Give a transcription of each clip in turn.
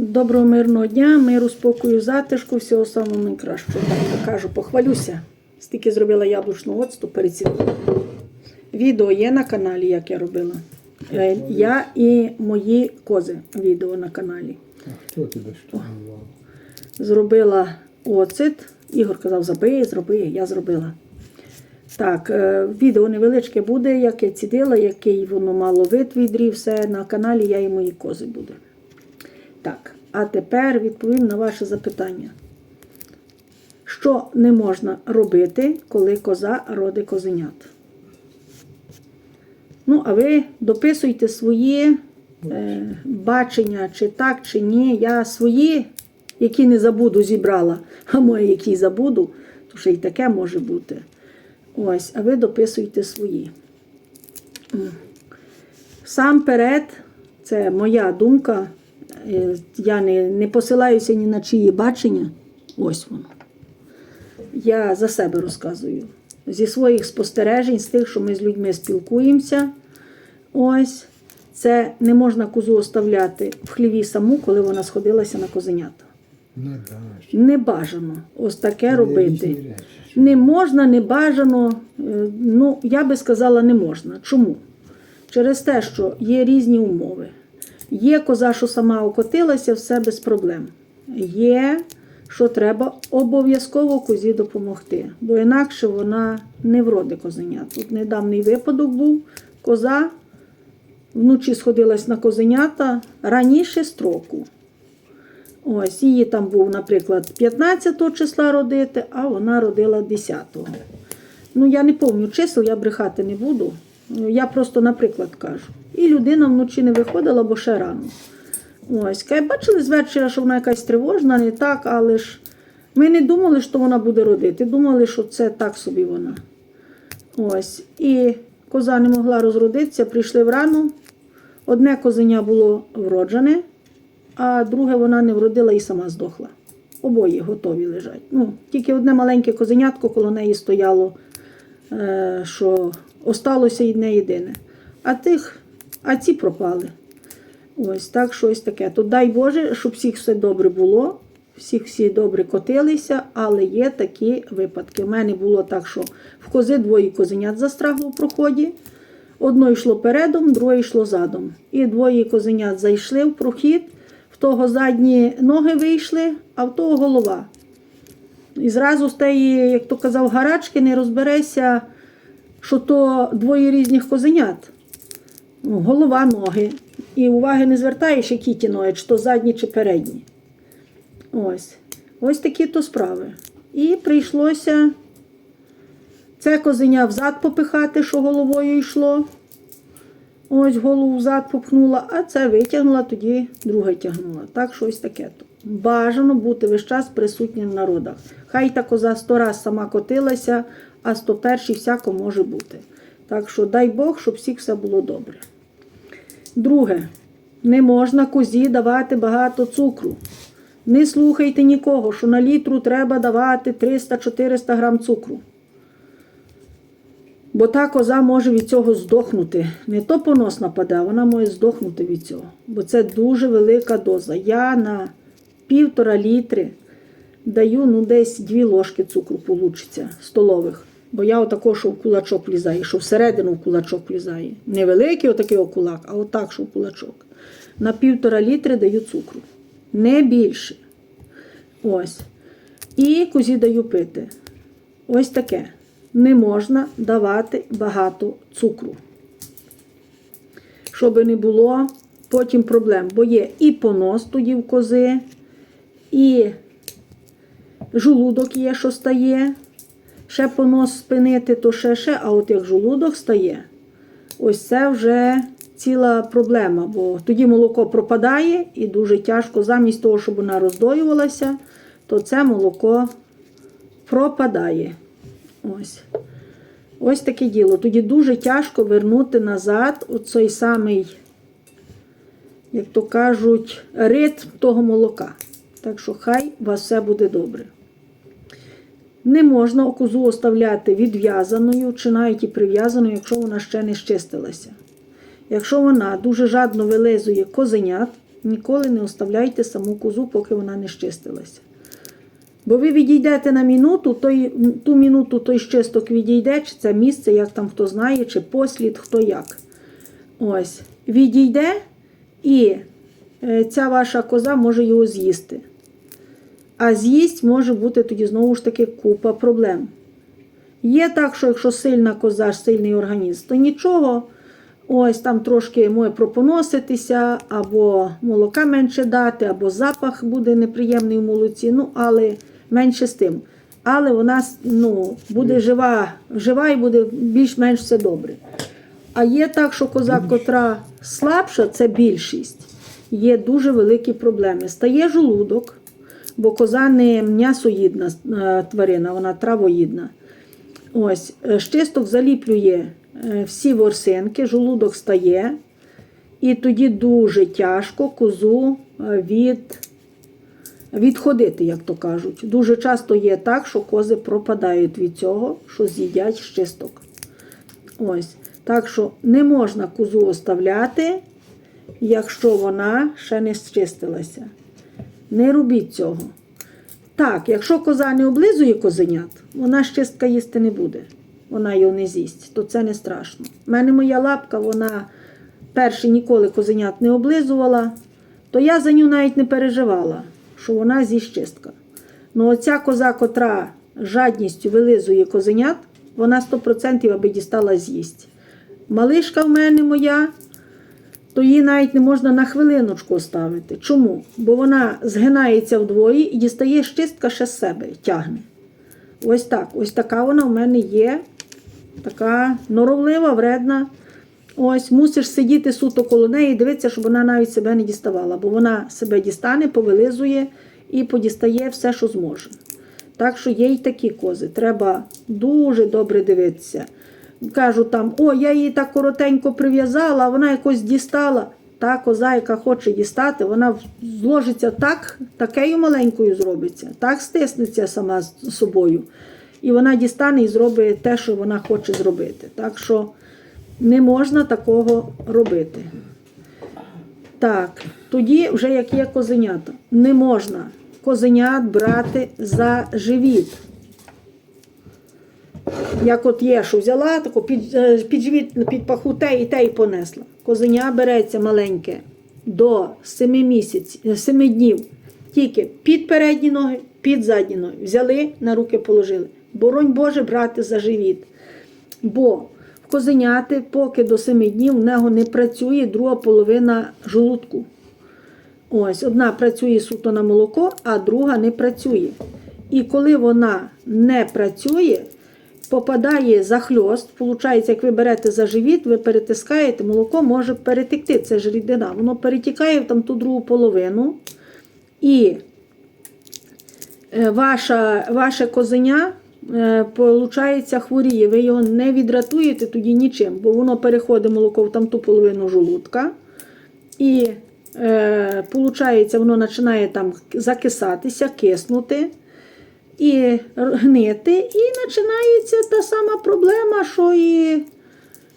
Доброго мирного дня, миру, спокою, затишку, всього самого найкращого. Так, кажу, похвалюся. Стільки зробила яблучного оцту перед цим. Відео є на каналі, як я робила. Е, Я і мої кози відео на каналі. А хто тебе штурмував? Зробила оцет. Ігор казав, забий, зроби, я зробила. Так, е, відео невеличке буде, як я цідила, який воно мало вид відрів, все на каналі я і мої кози буде. Так, а тепер відповім на ваше запитання. Що не можна робити, коли коза родить козенят? Ну, а ви дописуйте свої е, бачення, чи так, чи ні. Я свої, які не забуду, зібрала, а мої, які забуду, то ще й таке може бути. Ось, а ви дописуйте свої. Сам перед, це моя думка. Е, Я не, не посилаюся ні на чиї бачення. Ось воно. Я за себе розказую. Зі своїх спостережень, з тих, що ми з людьми спілкуємося. Ось. Це не можна козу оставляти в хліві саму, коли вона сходилася на козенята. Не. Не бажано ось таке Це робити. речі. Не можна, не бажано. е, Ну, я би сказала, не можна. Чому? Через те, що є різні умови. Є коза, що сама окотилася, все без проблем. Є, що треба обов'язково козі допомогти, бо інакше вона не вроде козенят. Тут недавній випадок був. Коза вночі сходилась на козенята раніше строку. Ось її там був, наприклад, 15 числа родити, а вона родила 10-го. Ну, я не пам'ятаю чисел, я брехати не буду. Я просто, наприклад, кажу. І людина вночі не виходила, бо ще рано. Ось, бачили з вечора, що вона якась тривожна, не так, але ж ми не думали, що вона буде родити. Думали, що це так собі вона. Ось. І коза не могла розродитися, прийшли врано. Одне козеня було вроджене, а друге вона не вродила і сама здохла. Обоє готові лежать. Ну, тільки одне маленьке козенятко коло неї стояло, е, що осталося одне єдине. А тих, а ці пропали. Ось так щось таке. То дай Боже, щоб всіх все добре було, всіх всі добре котилися, але є такі випадки. У мене було так, що в кози двоє козенят застрагло в проході. Одно йшло передом, друге йшло задом. І двоє козенят зайшли в прохід, в того задні ноги вийшли, а в того голова. І зразу з тієї, як то казав, гарачки не розберешся, що то двоє різних козенят. Ну, голова, ноги. І уваги не звертаєш, які ті ноги, чи то задні, чи передні. Ось. Ось такі то справи. І прийшлося це козеня взад попихати, що головою йшло. Ось голову взад попхнула, а це витягнула, тоді друге тягнула. Так, щось таке. то. Бажано бути весь час присутнім в народах. Хай та коза сто раз сама котилася, а сто перший всяко може бути. Так що дай Бог, щоб всіх все було добре. Друге, не можна козі давати багато цукру. Не слухайте нікого, що на літру треба давати 300-400 грам цукру. Бо та коза може від цього здохнути. Не то понос нападе, вона може здохнути від цього. Бо це дуже велика доза. Я на півтора літри даю ну, десь дві ложки цукру получиться столових. Бо я отако, що в кулачок влізає, що всередину в кулачок влізає. Не великий отакий кулак, а отак, що в кулачок. На півтора літри даю цукру. Не більше. Ось. І козі даю пити. Ось таке. Не можна давати багато цукру. Щоб не було потім проблем. Бо є і понос тоді в кози, і жолудок є, що стає. Ще понос спинити, то ще ще, а от як жолудок стає, ось це вже ціла проблема, бо тоді молоко пропадає і дуже тяжко, замість того, щоб вона роздоювалася, то це молоко пропадає. Ось. Ось таке діло. Тоді дуже тяжко вернути назад оцей самий, як то кажуть, ритм того молока. Так що хай у вас все буде добре. Не можна козу оставляти відв'язаною чи навіть і прив'язаною, якщо вона ще не щистилася. Якщо вона дуже жадно вилизує козенят, Ніколи не оставляйте саму козу, поки вона не щистилася. Бо ви відійдете на минуту, той, ту минуту той щисток відійде, чи це місце, як там хто знає, чи послід, хто як. Ось. Відійде, і е, ця ваша коза може його з'їсти. А з'їсть може бути тоді знову ж таки купа проблем. Є так, що якщо сильна коза, сильний організм, то нічого. Ось там трошки може пропоноситися, або молока менше дати, або запах буде неприємний в молоці, ну, але менше з тим. Але вона ну, буде жива, жива і буде більш-менш все добре. А є так, що коза, котра слабша, це більшість, є дуже великі проблеми. Стає жолудок, бо коза не м'ясоїдна е, тварина, вона травоїдна. Ось, е, щисток заліплює е, всі ворсинки, жолудок стає, і тоді дуже тяжко козу е, від, відходити, як то кажуть. Дуже часто є так, що кози пропадають від цього, що з'їдять щисток. Ось. Так що не можна козу оставляти, якщо вона ще не зчистилася. Не робіть цього. Так, якщо коза не облизує козенят, вона щистка їсти не буде. Вона його не з'їсть, то це не страшно. У мене моя лапка, вона перше ніколи козенят не облизувала, то я за ню навіть не переживала, що вона з'їсть чистка. Ну оця коза, котра жадністю вилизує козенят, вона 100% аби дістала з'їсть. Малишка в мене моя, то її навіть не можна на хвилиночку оставити. Чому? Бо вона згинається вдвоє і дістає щистка ще з себе, тягне. Ось так. Ось така вона в мене є. Така норовлива, вредна. Ось, мусиш сидіти суто коло неї і дивитися, щоб вона навіть себе не діставала, бо вона себе дістане, повилизує і подістає все, що зможе. Так що є й такі кози. Треба дуже добре дивитися. Кажу там, о, я її так коротенько прив'язала, вона якось дістала. Та коза, яка хоче дістати, вона зложиться так, такею маленькою зробиться, так стиснеться сама з собою. І вона дістане і зробить те, що вона хоче зробити. Так що не можна такого робити. Так, тоді, вже як є козенята, не можна козенят брати за живіт. Як от є, що взяла, таку під, е, під живіт, під паху те і те і понесла. Козеня береться маленьке до 7 місяців, 7 днів. Тільки під передні ноги, під задні ноги. Взяли, на руки положили. Боронь Боже брати за живіт. Бо в козеняти, поки до 7 днів в нього не працює друга половина жолудку. Ось, одна працює суто на молоко, а друга не працює. І коли вона не працює, попадає захльост, виходить, як ви берете за живіт, ви перетискаєте, молоко може перетекти, це ж рідина. Воно перетікає в там ту другу половину. І е, ваша, ваше козеня, е, получається, хворіє. Ви його не відратуєте тоді нічим, бо воно переходить молоко в там ту половину жолудка. І е, получається, воно починає там закисатися, киснути і гнити, і починається та сама проблема, що і,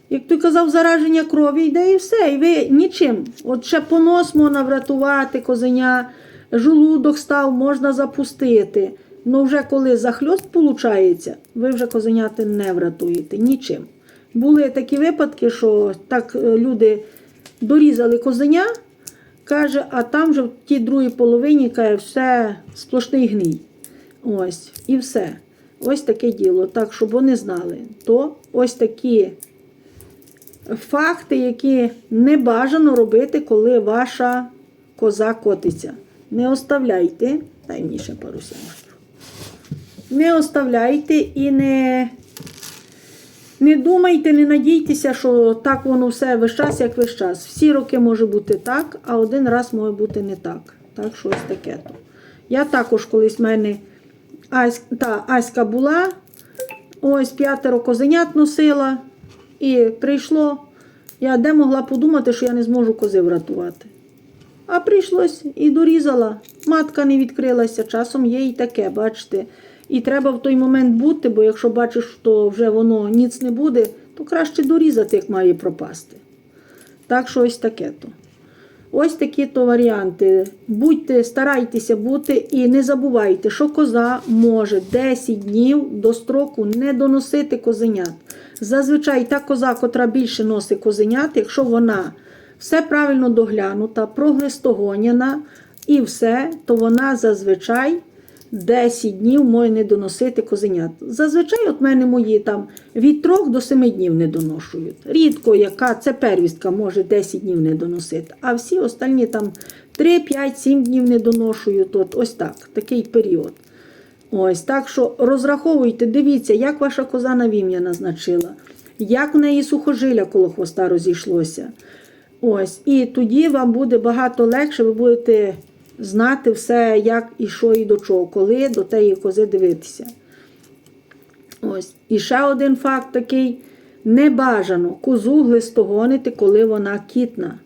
як ти казав, зараження крові йде і все. І ви нічим. От ще понос можна врятувати, козеня, жолудок став, можна запустити. Ну вже коли захльост виходить, ви вже козеняти не врятуєте нічим. Були такі випадки, що так е, люди дорізали козеня, каже, а там вже в тій другій половині каже, все сплошний гній. Ось, і все. Ось таке діло. Так, щоб вони знали, то ось такі факти, які не бажано робити, коли ваша коза котиться. Не оставляйте, дай мені ще. Не оставляйте і не, не думайте, не надійтеся, що так воно все весь час, як весь час. Всі роки може бути так, а один раз може бути не так. Так що ось таке то. Я також колись в мене Ась, та Аська була, ось п'ятеро козенят носила, і прийшло. Я де могла подумати, що я не зможу кози врятувати. А прийшлось і дорізала. Матка не відкрилася, часом є і таке, бачите. І треба в той момент бути, бо якщо бачиш, що вже воно ніц не буде, то краще дорізати, як має пропасти. Так що ось таке то. Ось такі то варіанти. Будьте, старайтеся бути і не забувайте, що коза може 10 днів до строку не доносити козенят. Зазвичай та коза, котра більше носить козенят, якщо вона все правильно доглянута, проглистогоняна і все, то вона зазвичай 10 днів може не доносити козенят. Зазвичай от мене мої там від 3 до 7 днів не доношують. Рідко яка це первістка може 10 днів не доносити, а всі остальні там 3, 5, 7 днів не доношують. От, ось так, такий період. Ось так що розраховуйте, дивіться, як ваша коза на вім'я назначила, як в неї сухожилля коло хвоста розійшлося. Ось, і тоді вам буде багато легше, ви будете знати все, як і що, і до чого, коли до тієї кози дивитися. Ось. І ще один факт такий: небажано козу глистогонити, коли вона кітна.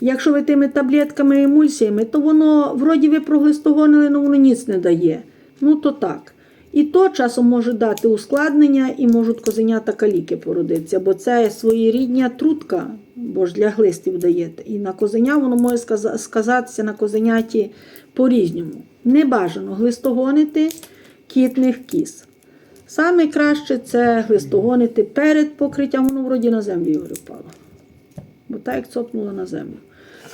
Якщо ви тими таблетками і емульсіями, то воно, вроді ви проглистогонили, але воно ніц не дає. Ну, то так. І то часом може дати ускладнення і можуть козенята каліки породитися, бо це своєрідня трутка, бо ж для глистів даєте. І на козеня воно може сказатися на козеняті по-різному. Не бажано глистогонити кітних кіз. Саме краще це глистогонити перед покриттям, воно вроді на землю Ігор, впало. Бо так як цопнуло на землю.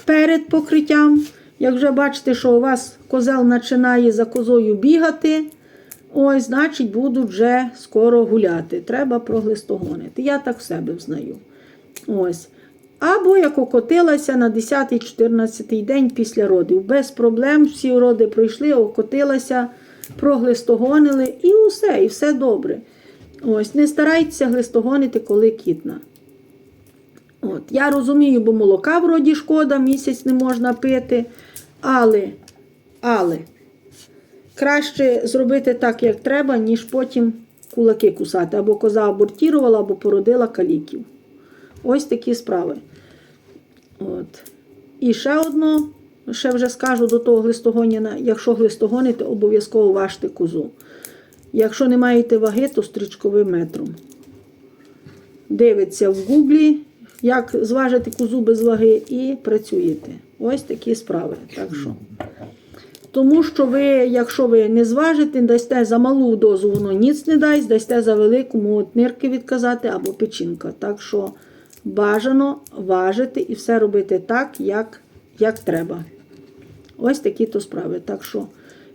Перед покриттям, як вже бачите, що у вас козел починає за козою бігати, ось, значить, будуть вже скоро гуляти. Треба проглистогонити. Я так в себе взнаю. Ось. Або як окотилася на 10-14 день після родів. Без проблем всі роди пройшли, окотилася, проглистогонили і усе, і все добре. Ось, не старайтеся глистогонити, коли кітна. От. Я розумію, бо молока вроді шкода, місяць не можна пити. Але, але краще зробити так, як треба, ніж потім кулаки кусати. Або коза абортірувала, або породила каліків. Ось такі справи. От. І ще одно, ще вже скажу до того глистогоніна, якщо глистогоните, обов'язково важте козу. Якщо не маєте ваги, то стрічковим метром. Дивиться в гуглі, як зважити козу без ваги, і працюєте. Ось такі справи. Так що. Тому що ви, якщо ви не зважите, дасте за малу дозу, воно ніц не дасть, дасте за велику, можуть нирки відказати або печінка. Так що бажано важити і все робити так, як, як треба. Ось такі то справи. Так що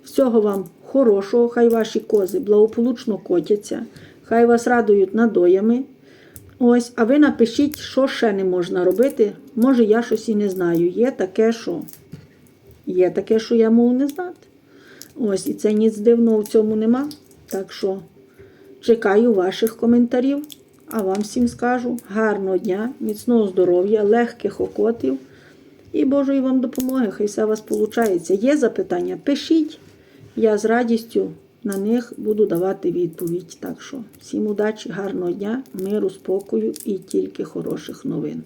всього вам хорошого, хай ваші кози благополучно котяться, хай вас радують надоями. Ось, а ви напишіть, що ще не можна робити. Може, я щось і не знаю. Є таке, що. Є таке, що я можу не знати. Ось, і це ніц дивного в цьому нема. Так що чекаю ваших коментарів. А вам всім скажу гарного дня, міцного здоров'я, легких окотів і Божої вам допомоги. Хай все у вас виходить. Є запитання? Пишіть. Я з радістю на них буду давати відповідь. Так що всім удачі, гарного дня, миру, спокою і тільки хороших новин.